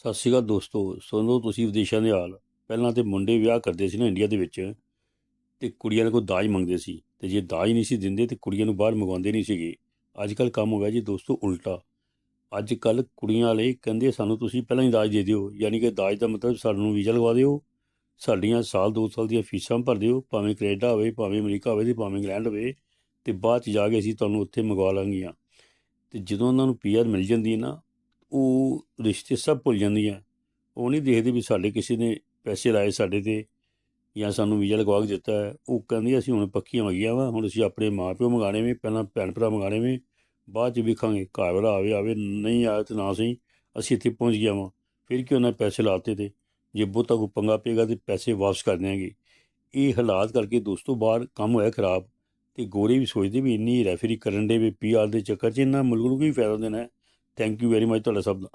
ਸਤਿ ਸ਼੍ਰੀ ਅਕਾਲ ਦੋਸਤੋ, ਸੁਣੋ ਤੁਸੀਂ ਵਿਦੇਸ਼ਾਂ ਦੇ ਹਾਲ। ਪਹਿਲਾਂ ਤੇ ਮੁੰਡੇ ਵਿਆਹ ਕਰਦੇ ਸੀ ਨਾ ਇੰਡੀਆ ਦੇ ਵਿੱਚ ਤੇ ਕੁੜੀਆਂ ਨੂੰ ਕੋਈ ਦਾਜ ਮੰਗਦੇ ਸੀ ਤੇ ਜੇ ਦਾਜ ਨਹੀਂ ਸੀ ਦਿੰਦੇ ਤੇ ਕੁੜੀਆਂ ਨੂੰ ਬਾਹਰ ਮੰਗਵਾਉਂਦੇ ਨਹੀਂ ਸੀਗੇ। ਅੱਜ ਕੱਲ ਕੰਮ ਹੋ ਗਿਆ ਜੀ ਦੋਸਤੋ ਉਲਟਾ। ਅੱਜ ਕੱਲ ਕੁੜੀਆਂ ਵਾਲੇ ਕਹਿੰਦੇ ਸਾਨੂੰ ਤੁਸੀਂ ਪਹਿਲਾਂ ਹੀ ਦਾਜ ਦੇ ਦਿਓ, ਯਾਨੀ ਕਿ ਦਾਜ ਦਾ ਮਤਲਬ ਸਾਨੂੰ ਵੀਜ਼ਾ ਲਗਵਾ ਦਿਓ, ਸਾਡੀਆਂ ਸਾਲ ਦੋ ਸਾਲ ਦੀਆਂ ਫੀਸਾਂ ਭਰ ਦਿਓ, ਭਾਵੇਂ ਕੈਨੇਡਾ ਹੋਵੇ, ਭਾਵੇਂ ਅਮਰੀਕਾ ਹੋਵੇ ਤੇ ਭਾਵੇਂ ਇੰਗਲੈਂਡ ਹੋਵੇ ਤੇ ਬਾਅਦ ਚ ਜਾ ਕੇ ਅਸੀਂ ਤੁਹਾਨੂੰ ਉੱਥੇ ਮੰਗਵਾ ਲਾਂਗੀਆਂ। ਤੇ ਜਦੋਂ ਉਹਨਾਂ ਨੂੰ ਪੀਆਰ ਮਿਲ ਜਾਂਦੀ ਹੈ ਨਾ ਉਹ ਰਿਸ਼ਤੇ ਸਭ ਭੁੱਲ ਜਾਂਦੀਆਂ ਉਹ ਨਹੀਂ ਦੇਖਦੇ ਵੀ ਸਾਡੇ ਕਿਸੇ ਨੇ ਪੈਸੇ ਲਾਏ ਸਾਡੇ ਤੇ ਜਾਂ ਸਾਨੂੰ ਵੀਜ਼ਾ ਲਗਵਾ ਕੇ ਦਿੱਤਾ। ਹੈ ਉਹ ਕਹਿੰਦੀ ਅਸੀਂ ਹੁਣ ਪੱਕੀਆਂ ਹੋ ਗਈਆਂ ਵਾ, ਹੁਣ ਅਸੀਂ ਆਪਣੇ ਮਾਪਿਓ ਮੰਗਾਣੇ ਵੇ ਪਹਿਲਾਂ ਭੈਣ ਭਰਾ ਮੰਗਾਣੇ ਵੇ ਬਾਅਦ ਚ ਵੇਖਾਂਗੇ। ਘਰ ਵਾਲਾ ਆਵੇ ਆਵੇ, ਨਹੀਂ ਆਇਆ ਤੇ ਨਾ ਸਹੀ, ਅਸੀਂ ਇੱਥੇ ਪਹੁੰਚ ਗਿਆ ਵਾਂ। ਫਿਰ ਕਿ ਉਹਨਾਂ ਪੈਸੇ ਲਾਤੇ ਤੇ? ਜੇ ਬਹੁਤਾ ਕੋਈ ਪੰਗਾ ਪਏਗਾ ਤੇ ਪੈਸੇ ਵਾਪਸ ਕਰ ਦਿਆਂਗੇ। ਇਹ ਹਾਲਾਤ ਕਰਕੇ ਦੋਸਤੋ ਬਾਹਰ ਕੰਮ ਹੋਇਆ ਖਰਾਬ ਤੇ ਗੋਰੇ ਵੀ ਸੋਚਦੇ ਵੀ ਇੰਨੀ ਰੈਫਰੀ ਕਰਨ ਦੇ ਵੀ ਪੀਆਰ ਦੇ ਚੱਕਰ 'ਚ ਇਹਨਾਂ ਮੁਲਕ ਨੂੰ ਕੀ ਫਾਇਦਾ ਦੇਣਾ ಥ್ಯಾಂಕ್ ಯು ವೆರಿ ಮಚ್ ತೊಳೆ ಸಬ್ನ